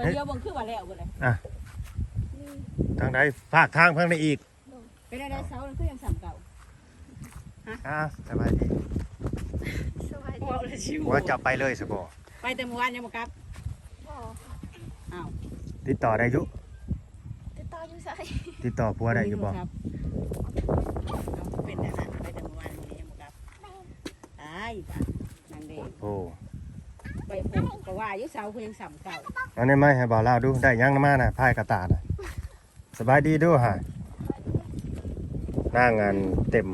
อยเดียวเบิ่งคือว่าแล้วบ่เลยทางใดภาคทางเพิ่งได้อีกไปได้ได้เสาแล้วคือยังสามเก่าอ่าสบายดีสวัสดีว่าเลยชิวว่าจะไปเลยสบอไปแต่เมื่อวานยังบ่กลับพ่ออ้าวติดต่อได้อยุติดต่ออยู่ใส่ติดต่อผัวได้อยู่บ่ครับเอาเป็นแต่นั้นไปแต่เมื่อวานนี้ยังบ่กลับตายจ้ะนางเด็กโอ้ ไปปลูกก็ว่าอยู่เสาคือยังสามเก่าอันนี้ไม่ให้บ่าวลาวดูได้ยังมาน่ะพายกระตาน่ะสบายดีเด้วยฮะหน้างานเต็ม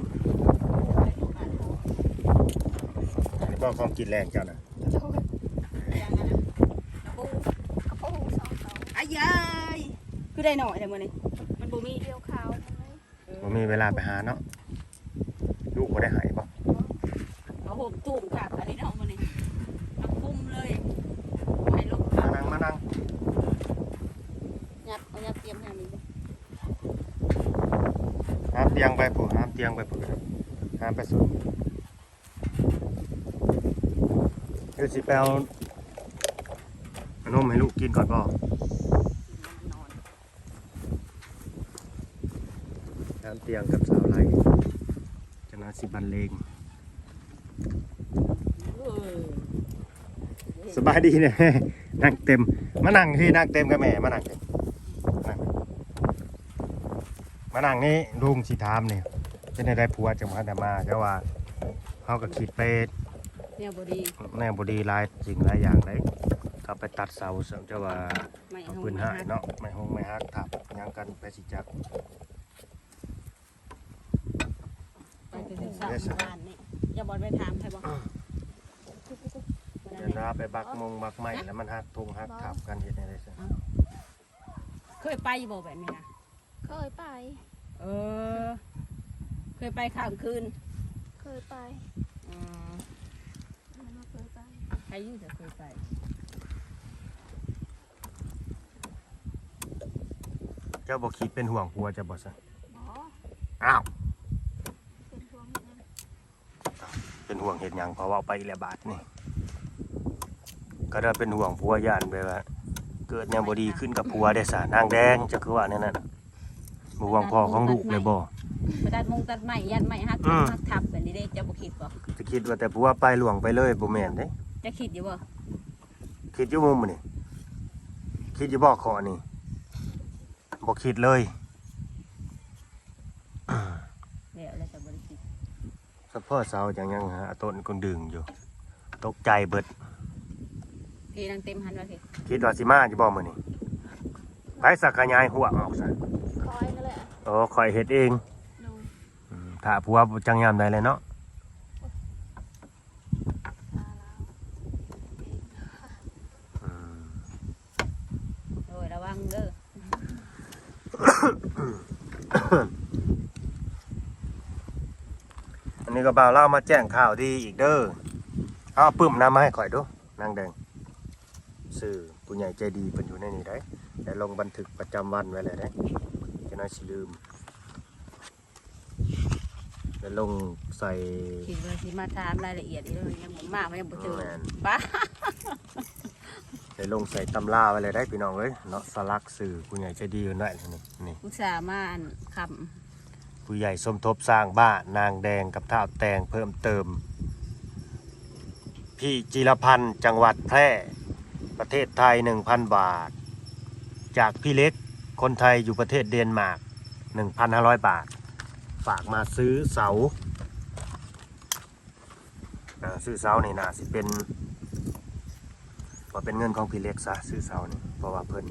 อันนี้บ่ความกินแรงเจ้าน่ะโจดยังไงนะปูกระโปรงสองสองอายายคือได้หน่อยแต่มื้อนี้มันบ่มีเดียวขาวเลยบ่มีเวลาไปหาเนาะลูกบ่ได้หายบ่เอาหกตุ่มค่ะอันนี้เนาะมื้อนี้เอาคุ้ มเลยให้ลูกมานั่งมานั่งยัดเอายัดเตรียมให้มันห้ามเตียงไปผู้ห้ามเตียงไปผู้ห้ามไปสุดคือสิไปเอาขนมให้ลูกกินก่อนบ่นอนห้ามเตียงกับสาวไรจะนาสิบันเลง เออ สบายดีเนี่ยนั่งเต็ม มานั่งที่นั่งเต็มกับแม่มานั่งเต็มนั่งมานั่งนี่ลุงสิถามนี่เป็นได้ผัวจังหวะแต่มาแต่ว่าเขาก็คิดไปเนี่ยบดีแน่บดีหลายสิ่งหลายอย่างเลยก็ไปตัดเสาเสริมจะว่าไม่เอาเอาปืนหายเนาะไม่หงไม่ฮักทับหยังกันไปสิจักไปถึงสามบ้านนี่อย่าบอลไปถามใครบอก เดินราไปบักมงบักไม้แล้วมันฮักทงฮักทับกันเห็นอะไรสิเคยไปอยู่บ่แบบนี้นะเคยไป เออ เคยไปข้ามคืน เคยไปอืมมันมาเคยไปใครอยู่จะเคยไปเจ้าบอกคิดเป็นห่วงผัวจะบอกซะหมออ้าวเป็นพวงนั้นเป็นห่วงเห็นยังเพราะว่าไปแล้วบาทนี่ ก็ได้เป็นห่วงผัวย่านไปว่า เกิดเนี่ยบดีขึ้นกับผัวได้สานางแดงจะคือว่าเนี่ยน่ะบ่ห่วงพ่อของลูกเลยบ่ไปตัดมงตัดไม้ยันไม้ฮักอืมฮักทับแบบนี้ได้จะบ่คิดบ่จะคิดว่าแต่ผัวไปหลวงไปเลยบ่แม่นเด้จะคิดอยู่บ่คิดอยู่มุมนี่คิดอยู่บ่ขอนี่บ่คิดเลยเดี๋ยวแล้วจะบ่ได้คิดสะพ่อเสาจังยังหาต้นคนดึงอยู่ ตกใจเบิด พี่นางเต็มหันว่าสิคิดว่าสิมาจะบ่มื้อนี้ไปสักขยายหัวออกซะคอยนั่นแหละโอ้ข่อยเฮ็ดเองดูอืมถ้าผัวจังยามใดเลยเนาะตาเราเก่งอืมโดยระวังเด้ออันนี้ก็บ่าวเล่ามาแจ้งข่าวดีอีกเด้อเอาปึ้มน้ำมาให้ข่อยดูนางแดง สื่อผู้ใหญ่ใจดีเป็นอยู่ในนี้ได้แต่ลงบันทึกประจำวันไว้เลยได้จะน่าสิลืมแล้วลงใส่คิดว่าสิมาถามรายละเอียดอีกแล้วยังบ่มากยังบ่เจอแม่นป้าได้ลงใส่ตำราไว้เลยได้พี่น้องเอ้ยเนาะสลักสื่อผู้ใหญ่ใจดีอยู่นั่นนี่นี่อุตส่าห์มาอันคผู้ใหญ่สมทบสร้างบ้านนางแดงกับท่าแตงเพิ่มเติม พี่จิรพันธ์จังหวัดแพร่ ประเทศไทย 1,000 บาท จากพี่เล็กคนไทยอยู่ประเทศเดนมาร์ก1,500 บาท ฝากมาซื้อเสาซื้อเสานี่นะสิเป็นว่าเป็นเงินของพี่เล็กซะซื้อเสานี่เพราะว่าเพิ่น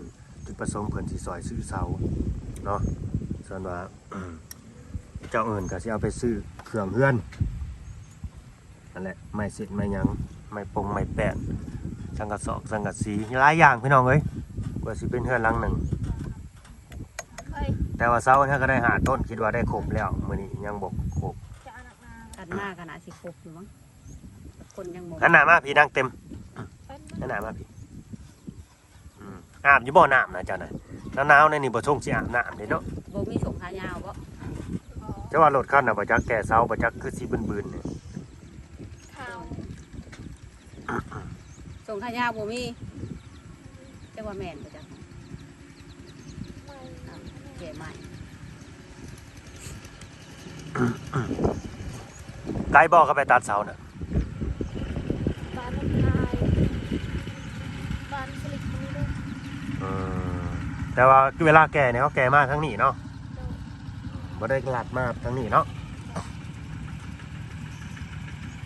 จุดประสงค์เพิ่นสิซอยซื้อเสาเนาะส่วนว่าเจ้าอื่นก็สิเอาไปซื้อเครื่องเฮือนนั่นแหละไม่เสร็จไม่ยังไม่ปงไม่แปะ สังกะสอกสังกะสีหลายอย่างพี่น้องเอ้ยกว่าสิเป็นเฮือนหลังหนึ่งเคยแต่ว่าเสาเนี่ยก็ได้หาต้นคิดว่าได้ครบแล้วมื้อนี้ยังบ่ครบจะเอาหนักมาำกันมากกันอาสิครบอยู่มั้งคนยังบ่อันหน้ามาพี่นั่งเต็มเป็นอันหน้ามาพี่อืมอาบอยู่บ่น้ำนะเจ้าน่ะหนาวๆในนี่บ่ทงสิอาบน้ำเด้เนาะบ่มีสงขายาวบ่อ๋อจะว่ารถคันน่ะบ่จักแก่เสาบ่จักคือสิบึนๆเนี่ย ขาว ส งขายาวบ่มีจังว่าแม่นบ่จักไม่อ้าวแก่ใหม่ไกลบ่ก็ไปตัดเสาน่ะบ้านน้ำพายบ้านสลิดคนนี้ด้วยอืมแต่ว่าเวลาแก่เนี่ยเขาแก่มากทั้งนี้เนาะโดยบ่ได้หลัดมากทั้งนี้เนาะ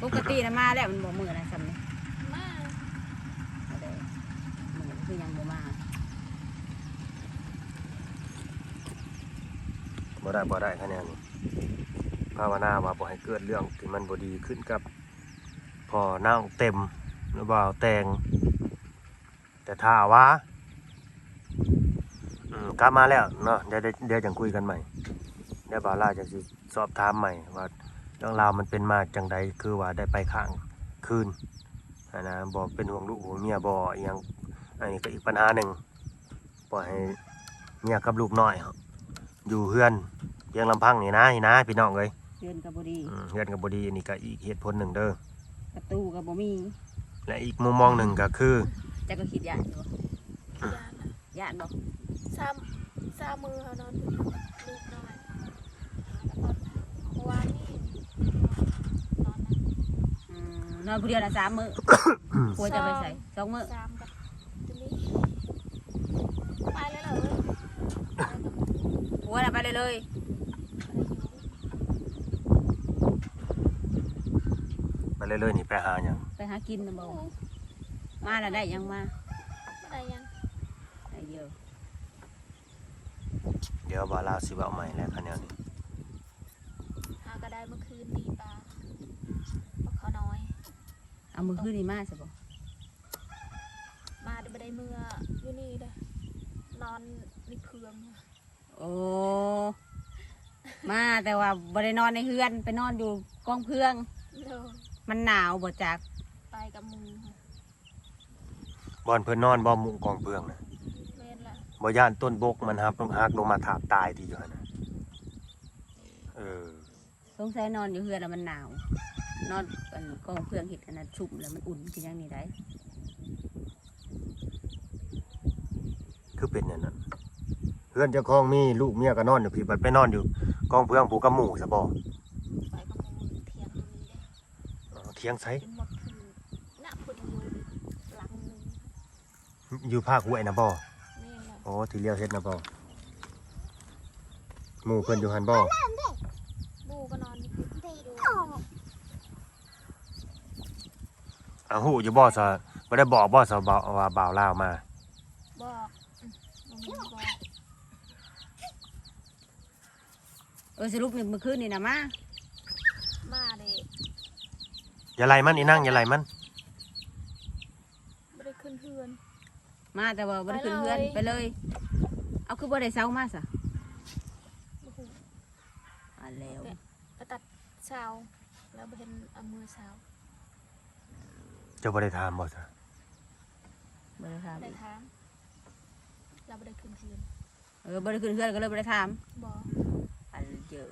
ปกติน่ะมาแล้วมันบ่มื้อนะซ้ำนี่ มา บ่ได้มื้อคือยังบ่มา บ่ได้บ่ได้คะแนนนี้ภาวนาว่าบ่ให้เกิดเรื่องที่มันบ่ดีขึ้นกับพอนั่งเต็มหรือว่าแตง แต่ถ้าว่าอืมกลับมาแล้วเนาะเดี๋ยวเดี๋ยวจังคุยกันใหม่เดี๋ยวบ่าวลาจะสอบถามใหม่ว่าเรื่องราวมันเป็นมาจังใดคือว่าได้ไปข้างคืนนะบ่เป็นห่วงลูกห่วงเมียบ่อีหยังอันนี้ก็อีกปัญหาหนึ่งปล่อยให้เมียกับลูกน้อย อยู่เฮือนเพียงลำพังนี่นะนี่นะ พี่น้องเอ้ยเดือนก็บ่ดีอืมเฮือนก็บ่ดีอันนี้ก็อีกเหตุผลหนึ่งเด้อประตูก็บ่มีและอีกมุมมองหนึ่งก็คือจักก็คิดยากอยู่ยานย่านบ่ซ้ำซ้ำมือเขานอนอยู่ลูกน้อยแล้วก็วานนี่นอนนะอืมนอนผู้เดียวน่ะสามมื้อผัวจะไปใส่สองมื้อซ้ำกับตัวนี้ไปแล้วเหรอไปกับผัวน่ะ ไปเลยเลย ไปเรื่อยๆนี่ไปหาหยังไปหากินน่ะบ่มาแล้วได้ยังมาอะไรยังได้เยอะเดี๋ยวบ่าวลาสิเว้าใหม่แล้วคะแนนนี้หาก็ได้เมื่อคืนดีปลาเพราะเขาน้อย เอามือขึ้นนี่มาซะบ่มาได้ไม่ได้เมื่ออยู่นี่เลยนอนในเพือง โอ้มาแต่ว่าบ่ได้นอนในเฮือนไปนอนอยู่กองเพื่องเลยมันหนาวบ่จักไปกับมือค่ะบอนเพิ่นนอนบ่มุงกองเปลืองน่ะเล่นละบ่ย่านต้นบกมันหักลงหักลงมาถาบตายทีอยู่หั่นน่ะเออ สงสัยนอนอยู่เฮือนแล้วมันหนาว นอนกันกองเพื่องเฮ็ดอันนั้นชุ่มแล้วมันอุ่นคือหยังนี่ได้คือเป็นอย่างนั้น เพื่อนเจ้าของมีลูกเมียก็นอนอยู่พี่บัดไปนอนอยู่กองเปลืองผูกกับหมู่ซะบ่ไปกับมือเทียงตรงนี้เลยเออเถียงไสเป็นหมดคือหน้าพุดอยู่หลังหนึงอยู่ภาคห้วยน่ะบ่เล่นละโอ้ที่เลี้ยวเฮ็ดน่ะบ่หมู่เพิ่นอยู่หั่นบ่บูก็นอนอยู่ดูอะฮู้อยู่บ่ซะบ่ได้บอกบ่ซะบ่าวว่าบ่าวลาวมา บอกอืมบ่มีบอก เออสรุปนี่เมื่อคืนนี่นะมามาเลยอย่าไล่มันอีนั่งอย่าไล่มันไม่ได้ขึ้นเฮือน มาแต่ว่าบ่ได้ขึ้นเฮือนไปเลยไปเลยเอาคือบ่ได้เซามาซะโอ้โหอ่าแล้วไปตัดเช้าแล้วไปเห็นเอามือเช้าเจ้าบ่ได้ถามบ่ซะบ่ได้ถามได้ทางเราไม่ได้ขึ้นเฮือนเออบ่ได้ขึ้นเฮือนก็เลยบ่ได้ถามบอ กอันเจอ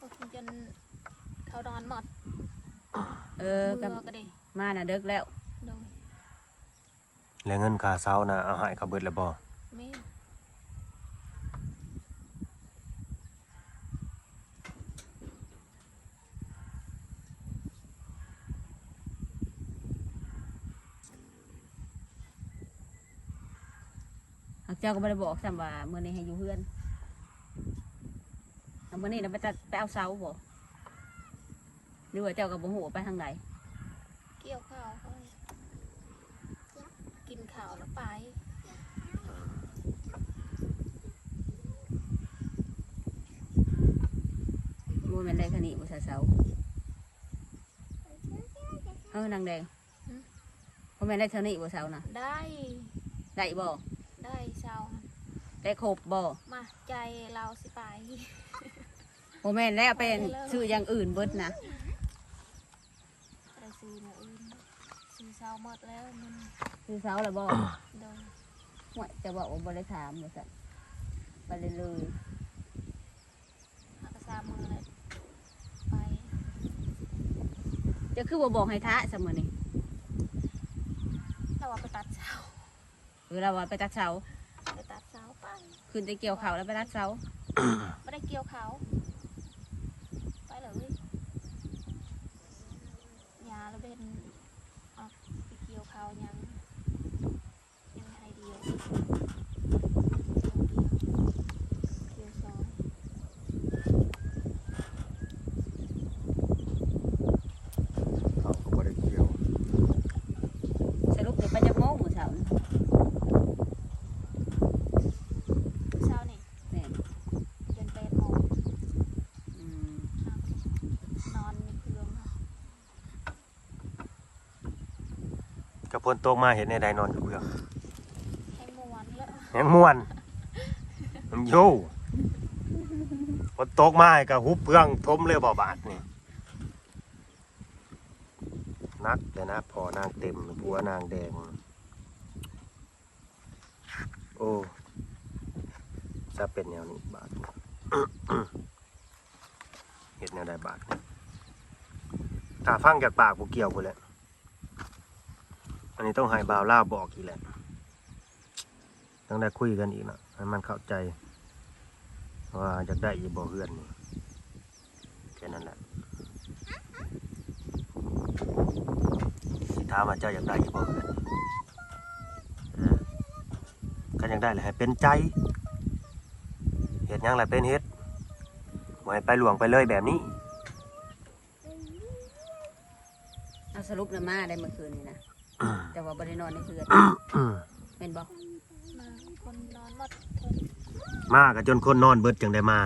ก็คงจนเขานอนหมดเออมืกับอก็ได้มาน่ะเดึกแล้วโดยแล้วเงินค่าเช้าน่ะเอาให้เขาเบิดแล้วบ่แม่หากเจ้าก็บ่ได้บอกซ้ํว่ามื้อนี้ให้อยู่เฮือน เอามื้อนี้น่ะไปตัดไปเอาเสาบ่หรือว่าเจ้าก็บ่ฮู้ว่าไปทางใดเกี่ยวข้าวเขาให้กินข้าวแล้วไปบ่แม่นได้คันนี้บ่ซะเสาเออนางแดงบ่แม่นได้เท่านี้บ่เสาน่ะ ได้ ได้บ่ได้เช้าได้ครบบ่มาใจเราสิไป บ่แม่นแล้วเป็นชื่ออย่างอื่นเบิดนะได้ซื้อหนูอื่นซื้อเช้าหมดแล้วมันชื่อเสาแล้วบ่โดนห่วยจะบอกว่าบ่ได้ถามว่าซั่นไปเลยเลยหักษามือเลยไปจะคือบ่บอกให้ท้าซะมื้อนี้แต่ว่าไปตัดเช้าคือเราว่าไปตัดเสาไปตัดเสาไปขึ้นไปเกี่ยวเขาแล้วไปตัดเสาไม่ได้เกี่ยวเขา ไปเลยยาแล้วเป็นออกไปเกี่ยวเขายังยังไทยเดียวเกี่ยวสอง เขาก็บ่ได้เกี่ยว สรุปเดี๋ยวไปจะโม้หมูเสา เช้านี่ แม่น เดินแปดโมง อืม นอนในเครื่องค่ะ ก็พ้นโตกมาเห็นในใดนอนอยู่เพื่องให้มวนแล้วยังม่วนมันโย่พนโตกมาก็หุบเพื่องทมเลยบ่บาดนี่นักแต่นะพอนางเต็มผัวนางแดง โอ้จะเป็นแนวนี้บาทเห็ดแนวใดบาทถ้าฟังจากปากผู้เกี่ยวกูแหละ อันนี้ต้องให้บาวล่าบอกอีกแหละต้องได้คุยกันอีกนะให้มันเข้าใจ ว่าอยากได้อยีบ่เฮือนนี่แค่นั้นแหละสิถามว่าเจ้าอยากได้อยีบ่เฮือนก็ยากได้แหละให้เป็นใจเฮ็ดยังแหละเป็นเฮ็ดบ่ให้ไปหลวงไปเลยแบบนี้ เอาสรุปนะมาได้เมื่อคืนนี่นะ แต่ว่าบริโนอนในคืนเป็นบอกมาคนนอนหมดทนมาก็จนคนนอนเบิดจังได้มา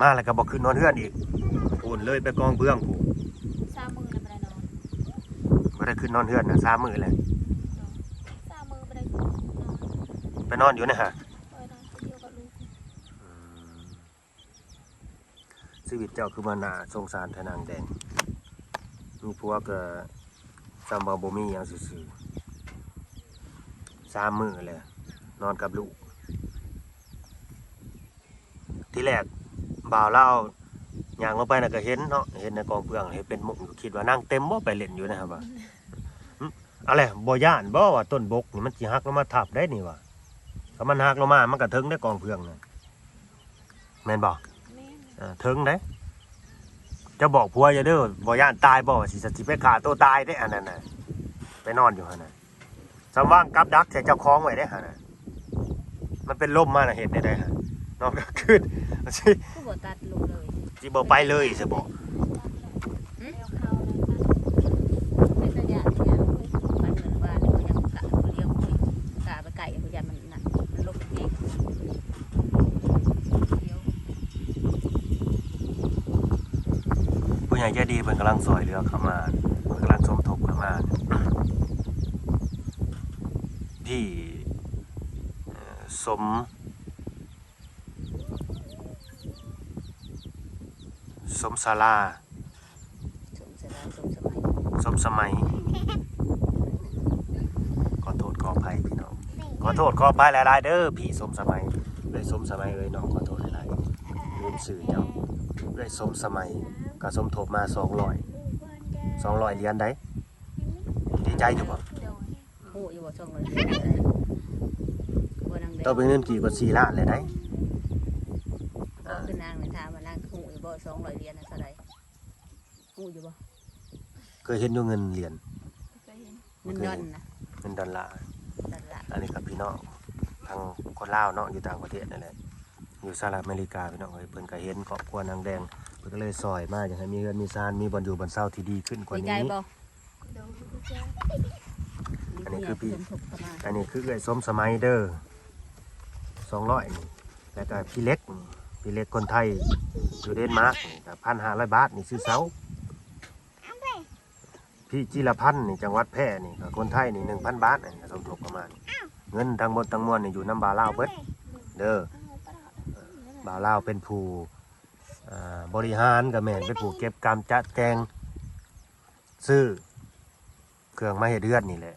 มาแล้วก็บอกขึ้นนอนเฮือนอีกพูนเลยไปกองเบื้องผูสามมือแล้วไม่ได้นอนบ่ได้ขึ้นนอนเฮือนนะสามมื้อแหละสามมือไม่ได้นอนไปนอนอยู่นะฮะไปนอนคนเดียวกับลูกชีวิตเจ้าคือมานาสงสารทนางแดงมีผัวก็ ซัมบาบ่มีหยังซื่อๆสามมื้อเลยนอนกับลูก ที่แรกบ่าวเล่าย่างลงไปน่ะก็เห็นเนาะเห็นในกองเพื่องเห็นเป็นมุกก็คิดว่านั่งเต็มบ่ไปเล่นอยู่นะครับว่าหึอะไรบ่ย่านบ่ว่าต้นบกนี่มันสิหักลงมาทับได้นี่ว่าถ้ามันหักลงมามันก็ถึงได้กองเพื่องน่ะแม่นบ่แม่นเออถึงได้ จะบอกผัวอย่าเด้อบ่ย่านตายบ่ว่าสิสติไปฆ่าตัวตายได้อันนั้นน่ะไปนอนอยู่หั่นน่ะสำว่างกับดักใส่เจ้าของไว้ได้หั่นน่ะมันเป็นลมมาน่ะเห็นได้ได้ฮะนอนก็ขึ้นสิก็บอกตัดลงเลยสิบ่ไปเลยสิบ่ แล้วเขาเลย เป็นระยะเนี่ยมันเหมือนว่าเขายังกะเขาเลี้ยงคุยกะไปไก่เขายันมันนั่นมันลบเองเดี๋ยว ผู้ใหญ่ใจดีเพิ่นกำลังซอยเรือเข้ามาเพิ่นกำลังสมทบเข้ามาที่เอ่อสม สมศาลาสมสลายสมสมัยสมสมัย ขอโทษขออภัยพี่น้อง ขอโทษขออภัยหลายๆเด้อพี่สมสมัยเลยสมสมัยเอ้ยน้องขอโทษหลายๆลืมสื่อเจ้าเลยสมสมัย ก็สมทบมาสองร้อยสองร้อยเหรียญได้ดีใจอยู่บ่เดี๋ยวโอ้ยบอกช่องเลยบัวนางแดงต้องเป็นเงินกี่กว่าสี่ล้านเลยได้ก็คือนางเลยถามว่านางหูอยู่บ่สองร้อยเหรียญนะเท่าไหรหูอยู่บ่เคยเห็นอยู่เงินเหรียญเคยเห็นเงินดอนนะเงินดอลลาร์นั่นละอันนี้ครับพี่น้องทางคนลาวเนาะอยู่ต่างประเทศนั่นแหละอยู่สหรัฐอเมริกาพี่น้องเอ้ยเพิ่นก็เห็นครอบครัวนางแดง เพิ่นก็เลยซอยมาอยากให้มีเงินมีซานมีบอนอยู่บอนเศร้าที่ดีขึ้นกว่าดีใจนี้ บ่เดี๋ยวลูกจะอันนี้คือพี่สมทบเข้ามาอันนี้คือเอ้ยสมสมัยเด้อสองร้อยนี่แล้วก็พี่เล็กนี่พี่เล็กคนไทยอยู่เดนมาร์กนี่กับพันห้าร้อยบาทนี่ซื้อเสาพี่จิรพันธ์นี่จังหวัดแพร่นี่ก็คนไทยนี่หนึ่งพันบาทนี่ก็สมทบประมาณเงินทั้งหมดทั้งมวลนี่อยู่น้ำบาวลาวเบิดเด้อเอาปลาบ่าวลาวเป็นผู้อ่า บริหารกับแม่นเป็นผู้เก็บกรรมจัดแจงซื้อเครื่องมาเฮ็ดเรือนนี่แหละ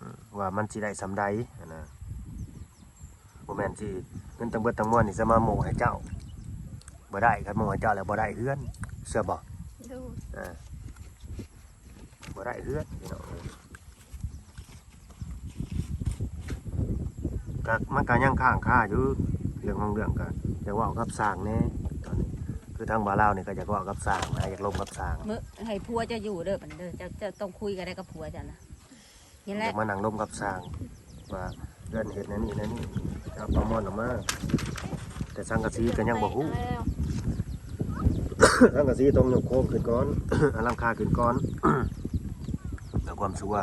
อืมว่ามันสิได้สำใดอะนะบ่แม่นสิเงินทั้งเบิดทั้งมวลนี่จะมาโมให้เจ้าบ่ได้คันโมให้เจ้าแล้วบ่ได้เรือนเสื้อบ่ดูอ่าบ่ได้เรือนพี่น้องเอ้ยก็มันก็ยังข้างค่าอยู่เรื่องของเรื่องก็อยากเว่ากับสร้างแน่ตอนนี้ คือทางบ่าวลาวนี่ก็อยากเว่ากับสร้างนะอยากลมกับสร้างมื้อให้ผัวจะอยู่เด้อบัดเด้อจะจะต้องคุยกันได้กับผัวจ้ะนะนี่อแหละยากมานั่งลมกับสร้างว่าเดือนเห็ดนั่นนี่นั่นนี่จะเอาประมวลออกมาแต่สังกะสีก็ยังบ่ฮู้แล้วสังกะสีตรงยกโค้งขึ้นก่อน อลังคาขึ้นก่อนเพื่อความชัวร์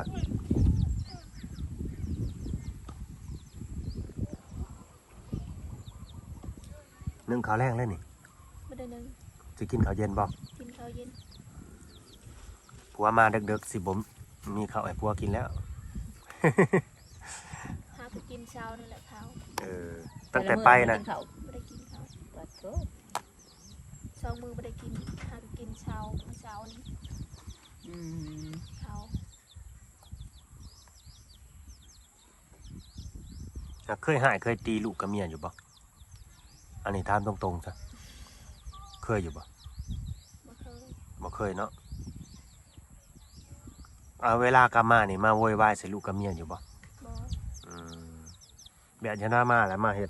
นึ่งข้าวแรงแล้วนี่ไม่ได้ นึงจะกินข้าวเย็นบ่กินข้าวเย็นผัวมาดึกๆสิบ่มีข้าวให้ผัวกินแล้ว หาไปกินเช้านี่แหละเช้าเออ ตั้งแต่ไปนะเขาไม่ได้กินข้าวปัดโถสองมือไม่ได้กินหาไปกินเช้าเมื่อเช้านี้อืมเช้าเคยหายเคยตีลูกกับเมียอยู่บ่อันนี้ถามตรงๆจ้ะ เคยอยู่บ่บ่เคยบ่เคยเนาะเอาเวลากลับมานี่มาโวยวายใส่ลูกกับเมียอยู่บ่บ่อืมแบบชนะมาแล้วมาเฮ็ด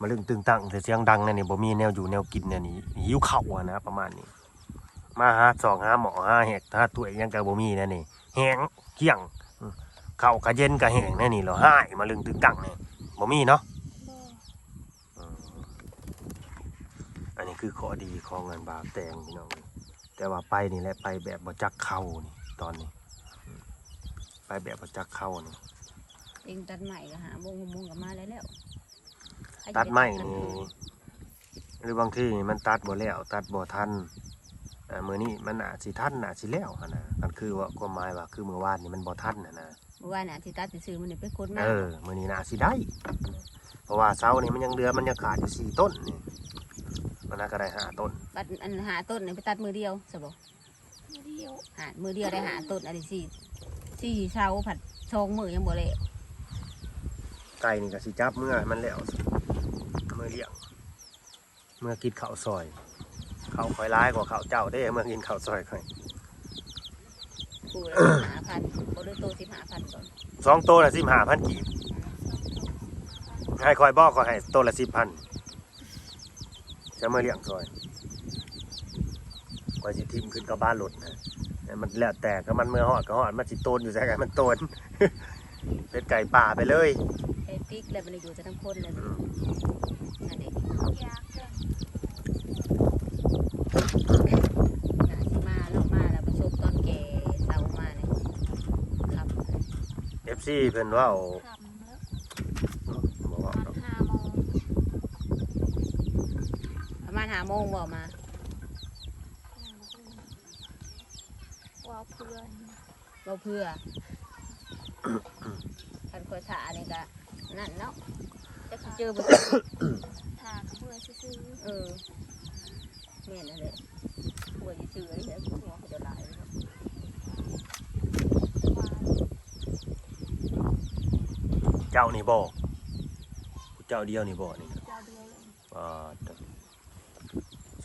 มาลึงตึงตังแต่เสียงดังนั่นนี่บ่มีแนวอยู่แนวกินเนี่ยนี่หิวข้าวอะนะ ประมาณนี้ มาหาสองหาหมอหาเห็ดหาถ้วยหยังก็บ่มีนั่นนี่แห้งเกลี้ยงอืมข้าวก็เย็นก็แห้งนั่นนี่แล้วหายมาลึงตึงตังนี่บ่มีเนาะ บ่ อืมอันนี้ คือข้อดีของงานบาปแตงพี่น้องแต่ว่าไปนี่แหละไปแบบบ่จักเข้านี่ตอนนี้อืมไปแบบบ่จักเข้านี่เองตัดใหม่ก็หาโมงหกโมงก็มาแล้วแล้วตัดไม้นี่หรือบางทีมันตัดบ่แล้วตัดบ่ทันอ่ามื้อนี้มันอาจสิทันอาจสิแล้วหั่นน่ะมันคือว่าความหมายว่าคือมื้อวานนี่มันบ่ทันน่ะนะเมื่อวานน่ะที่ตัดซื้อมันนี่ไปกดมาเออมื้อนี้น่าสิได้ เพราะว่าเสานี่มันยังเหลือมันยังขาดอยู่สี่ต้นนี่ มันน่าก็ได้ห้าต้นบัดอันหาต้นนี่ไปตัดมือเดียวสบมื้อเดียวหามือเดียวได้หาต้นอันนี้สี่สี่เช้าผัดชองมือยังบ่เละไก่นี่ก็สิจับเมื่อให้มันแล้วสิเมื่อเลี้ยงเมื่อกินข้าวซอยข้าวคอยร้ายกว่าข้าวเจ้าได้เมื่อกินข้าวซอยค่อยกูเลยหาพันโอเดอร์โตสิบหาพันก่อนสองโตวละสิบห้าพันกีบให้คอยบอกก็ให้โตวละสิบพัน จะเมื่อเลี้ยงซอยคอยสิทิมขึ้นกับบ้านหลุดนะแต่มันแล้วแต่ก็มันเมื่อหอดก็หอดมันสิโตนอยู่ใช่ไหมมันโตนเป็นไก่ป่าไปเลยไอ้ปิ๊กเลยมันอยู่จะทั้งคนเลยอืมนั่นเองยากจังหนาสิาณหาโมงบอกมาว้าวเพื่อนเราเพื่อคันคอยถาเนี่ยก็นั่นเนาะจะเจอบ่ทาเพื่อซื้อเออแม่นั่นแหละป่วยชื่ออะไรเนี่ยหัวเขาจะหลายเนาะๆว่าเจ้านี่บ่เจ้าเดียวนี่บ่นี่เจ้าเดียวเลยอ่า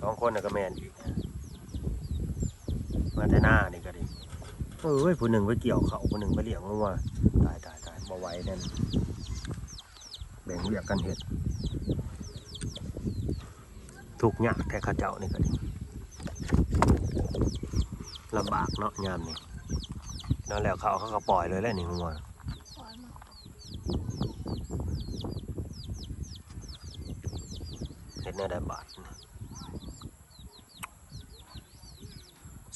สองคนน่ะก็แมนอีกมาแต่หน้านี่ก็ดิเอ้ยผู้หนึ่งไปเกี่ยวเขาผู้หนึ่งไปเลี้ยงงัวตายตายตายบ่ไวแน่นแบ่งเรียกกันเห็ดทุกข์ยากแค่ข้าเจ้านี่ก็ดิลำบากเนาะยามนี่นั่นแล้วเขาเขาก็ปล่อยเลยแหละนี่งัวปล่อยมาเห็ดแน่ได้บาทนี่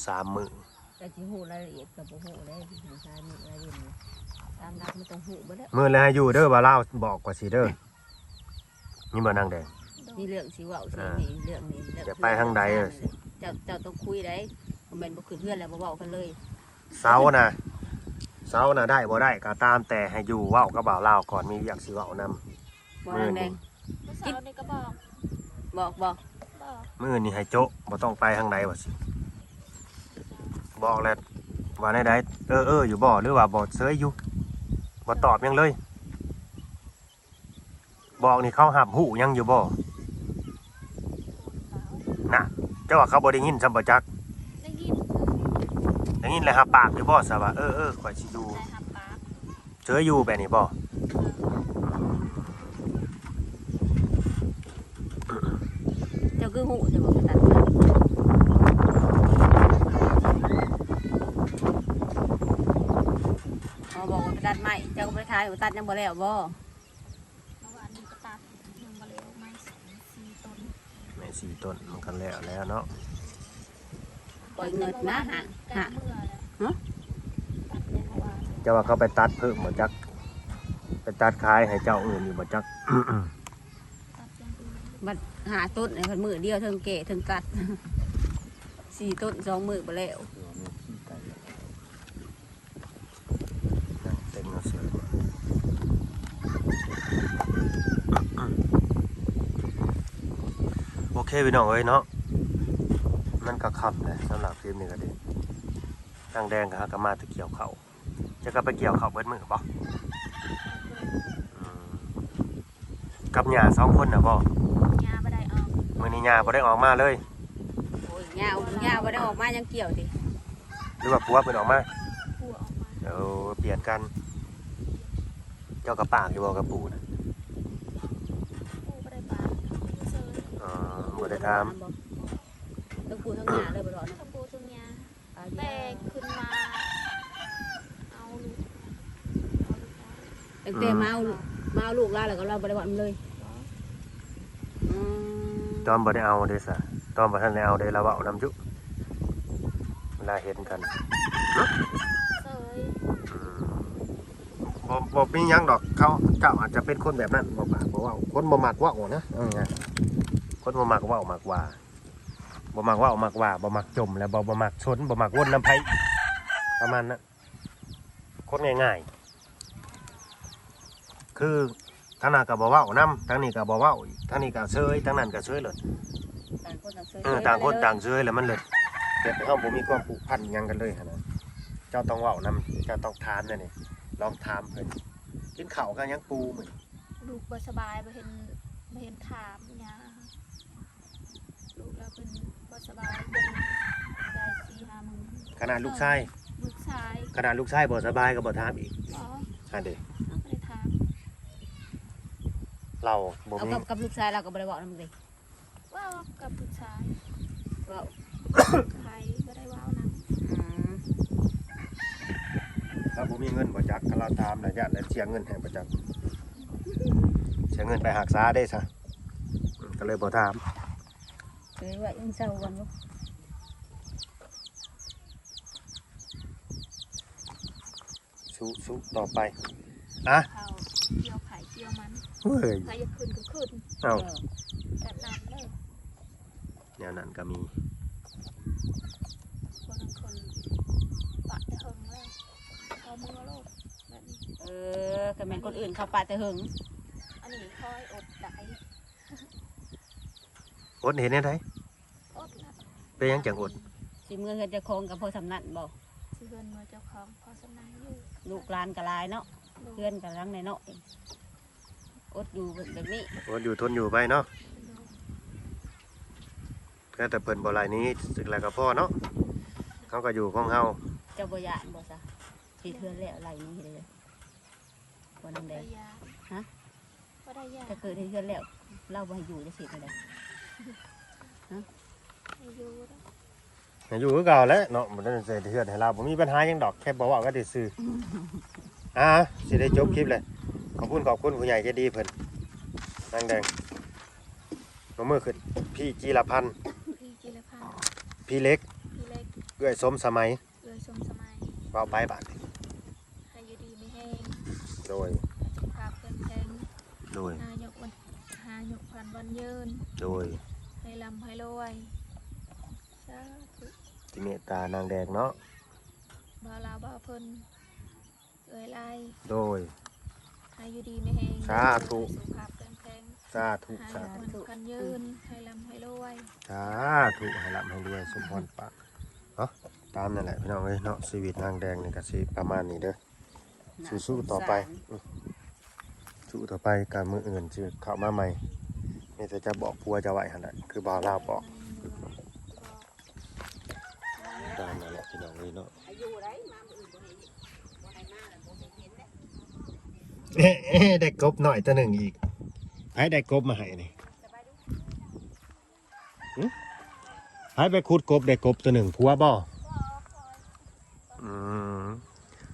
สามมือแต่ที่หูรายละเอียดกับบ่หูได้ที่ทางซ้ายมีรายละเอียดนี่ตามรักมันต้องหูบ่แล้วมือแล้วอยู่เด้อบ่าเล่าบอกกว่าสิเด้อนี่บ่นางแดงโดนมีเรื่องสิเว้าสิอ่านี่เรื่องนี้เรื่องจะไปทางใดเอ่ยสิ เจ้าเจ้าต้องคุยได้บ่แม่นบ่คือเพื่อนแล้วบ่เว้ากันเลยเสานะเสานะได้บ่ได้ก็ตามแต่ให้อยู่เว้ากับบ่าวเล่าวก่อนมีอยากสิเว้านำ บ่มื้อนี้แดงเมื่อเช้านี่ก็บอกบอกบอกบอก มื้อนี้ให้โจะบ่ต้องไปทางใดว่าสิ บอกแล้วว่าในใดเออเอออยู่บ่อหรือว่าบ่อเสยอยู่มาตอบยังเลย บอกนี่เขาหับหูยังอยู่บ่อนะเจ้าว่าเขาบอได้ยินสัมปะจักได้ยินได้ยินเลยหับปากอยู่บ่สาวะเออเออคอยสิอยู่ได้หัเสยอยู่แบบนี้บ่เจ้าคือหูใช่บ่ ทายว่าตัดยังบ่แล้วบ่เมื่อวานนี้ก็ตัดยังบ่เร็วไม้สองสี่ต้นแม่สี่ต้นมันกันแล้วแล้วเนาะปล่อยเงินนะฮะกลาฮะงเมื่อแล้วฮะ ตัดเนี่ยเมื่อวานจะว่าเขาไปตัดเพิ่มบ่จัก ไปตัดขายให้เจ้าอื่นอยู่บ่จัก ตัดอย่างอื่นบัดหาต้นในพันมือเดียวเทิงเกะเทิงตัด สี่ต้นสองมือไปแล้ว เต็มเสือโอเค พี่น้องเอ้ยเนาะมันก็คำเลยสำหรับคลิปนี้ก็ดีทางแดงก็หากนมาตะเกี่ยวเขาจะก็ไปเกี่ยวเขาเบิดมือบ่อืมกับหญ้าสองคนน่ะบ่ยาบ่ได้ออกมื้อนี้หญ้าบ่ได้ออกมาเลยโอ้ยยาวหญ้าว่าได้ออกมายังเกี่ยวดิหรือว่าปัวเพิ่นออกมาผัวออกมาเดี๋ยวเปลี่ยนกัน เจ้ากระปากอยู่บ่กระปูนะ ผู้บ่ได้ปาเซย อ๋อบ่ ได้ถาม ทั้งปูทั้งหญ้าเลยบ่รอดนะทั้งปูทั้งยาเอาแต่ยาขึ้นมาเอาลูกเอาลูกเอาตั้งแต่มาเอามาเอาลูกลาแล้วก็เราบ่ได้ว่ามันเลยเนาะอืมตอนบ่ได้เอาเด้ซะตอนบ่ทันได้เอาเด้เราเว้านำจุเวลาเห็นกันเซยบ่บ่มีหยังดอกเขาเจ้าอาจจะเป็นคนแบบนั้นบ่ปากบ่เว้าคนบ่มักเว้านะเอาไง คนบ่มักเว้ามักว่าบ่มักเว้ามักว่าบ่มักจม แล้วบ่บ่มักชนบ่มักวนน้ำไผประมาณนั้นคนง่ายๆ คือทางนั้นก็บ่เว้านํทางนี้ก็บ่เว้าอีกทางนี้ก็เซยทางนั้นก็เซยเลยต่างคนต่างซื้อเออต่างคนต่างเซยแล้วมันเลยเดี๋ยวเฮาบ่มีความผูกพันหยังกันเลยหั่นนะเจ้าต้องเว้านํเจ้าต้องถามนั่นนี่ลองถามเพิ่นกินข้าวกันยังปูมื้อลูกบ่สบายบ่เห็นบ่เห็นถามยาลูกเราเป็นบ่ สบายเป็นได้สี่ห้ามื้อขนาดลูกชายลูกชายขนาดลูกชายบ่สบายก็บ่ถามอีกอ๋ออันเด้ไม่ได้ถามเราบ่เอามีกับกับลูกชายเราก็บ่ได้บอกนำเลยว่ากับลูกชายก็ใครก็ได้ว้าวนะอืมเราบ่มีเงินบ่จักก็เราถามน่ะญาติแล้วเสียเงินให้บ่จักเสียเงินไปรักษาได้ซะอืมก็เลยบ่ถามคื อว่ายังเศร้ากันบ่สู้สู้ต่อไปอะเขาเกี่ยวไข่เกี่ยวมันเฮ้ยใครจะขึ้นก็ขึ้นเอาแบบนั้นเลยแนวนั้นก็มีคนคนปะจะเฮงเลยเอามือโลดแบบนี้เออก็แม่นคนอื่นเขาปาแต่หึงอันนี้คอยอดได้อดเห็นได้ไดอดละ เป็นหยังจังอดสิเมื่อเฮ็ดเจะคงกับพ่อสำนักบ่สิเฮือนมาเจ้าของพอสนายอยู่ลูกหลานก็หลายเนาะลูกเพื่อนก็รังในเนาะอดอยู่แบบนี้อดอยู่ทนอยู่ไปเนาะลูกแค่แต่เพิ่นบ่หลายนี้สึกแล้วก็พอเนาะเขาก็อยู่ของเฮาเจ้าบ่ยานบ่ซะที่เทือนแล้วไหลนี้เลยบ่นางแดได้งยาฮะก็ได้ยาถ้าเกิดที่เทือนแล้ว เราบ่ให้อยู่จะสิได้ให้ อยู่แล้วอยู่คือเก่าแหล้วเนาะบ่ได้ใส่เทือนให้เราบ่มีปัญหาหยังดอกแค่บ่เว้าก็ได้ซื่ออ่าสิได้จบคลิปเลยขอบคุณขอบคุณผู้ใหญ่ใจดีเพิ่นนางแดงลงมือขึ้นพี่จีรพันธ์พี่จิรพันธ์พี่เล็กพี่เล็กเอื้อยสมสมัยเลยสมสมัยเว้าไปบาดนี้ให้อยู่ดีไม่แห้งโดยสุขภาพแข็งแรงโดยหายกวันหายกพันวันยืน โดยให้ลำให้รวยสาธุที่เมตตานางแดงเนาะบ่าวลาวบ่าวเพิ่นเอ้ยไล่โดย ให้อยู่ดีไม่แห้งสาธุ สุขภาพแข็งแรงสาธุหาสายกธุวันพันยืนให้ลำให้รวยสาธุให้รับให้รวยสมพรปากเนาะตามนั่นแหละพี่น้องเอ้ยเนาะชีวิตนางแดงนี่ก็สิประมาณนี้เด้อ สู้ๆต่อไปอืมสู้ต่อไปการมืออื่นจะเข้ามาใหม่นี่จะจะบอกพัวจะไหวขนาดคือบ่าวลาวบอก ตามนั่นแหละพี่น้องเลยเนาะอายุได้มามื้ออื่นบ่ให้บ่ให้มาแล้วบ่ให้เห็นแล้วเอ๊ะเอ๊ะได้กบหน่อยตัวหนึ่งอีกให้ได้กบมาให้นี่สบายดีให้ไปขุดกบได้กบตัวหนึ่งพัวบ่อืม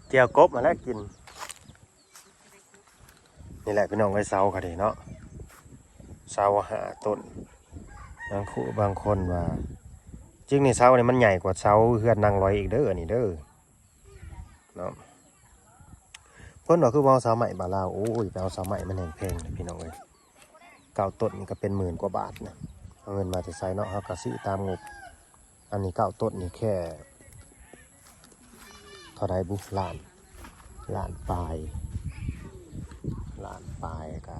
เกี่ยวกบมาแล้วกิน นี่แหละพี่น้องไว้เสาค่ะเดเนาะเสาหาต้นบางคู่บางคนว่า จริงนี่เสาเนี่ยมันใหญ่กว่าเสาเฮือนนางลอยอีกเด้อนี่เด้อเนาะเพิ่นว่าคือว่าเอาเสาใหม่บาลาวโอ้ยไปเอาเสาใหม่มันแพงแพงเลยพี่น้องเอ้ยเก้าต้นนี่ก็เป็นหมื่นกว่าบาทนะเอาเงินมาจะใส่เนาะเขาก็ซื้อตามงบอันนี้เก้าต้นนี่แค่เท่าไรบุล้านลานปลายลานปลายก็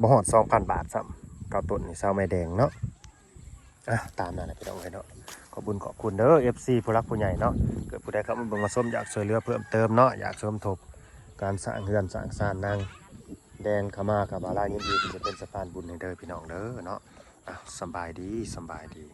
บ่หอดสองพันบาทซ้ำ เก้าต้นนี่เศร้าไม่แดงเนาะอะตามนั้นนะพี่น้องเลยเนาะขอบุญขอบคุณเด้อ FC ผู้รักผู้ใหญ่เนาะเกิดผู้ใดครับมาเบิ่งมาส้มอยากสวยเรือเพิ่มเติมเนาะอยากเสริมทบการสร้างเรือนสร้างซานนางแดงขมากับบาลายินดีที่จะเป็นสะพานบุญให้เด้อพี่น้องเด้อเนาะอะสบายดีสบายดี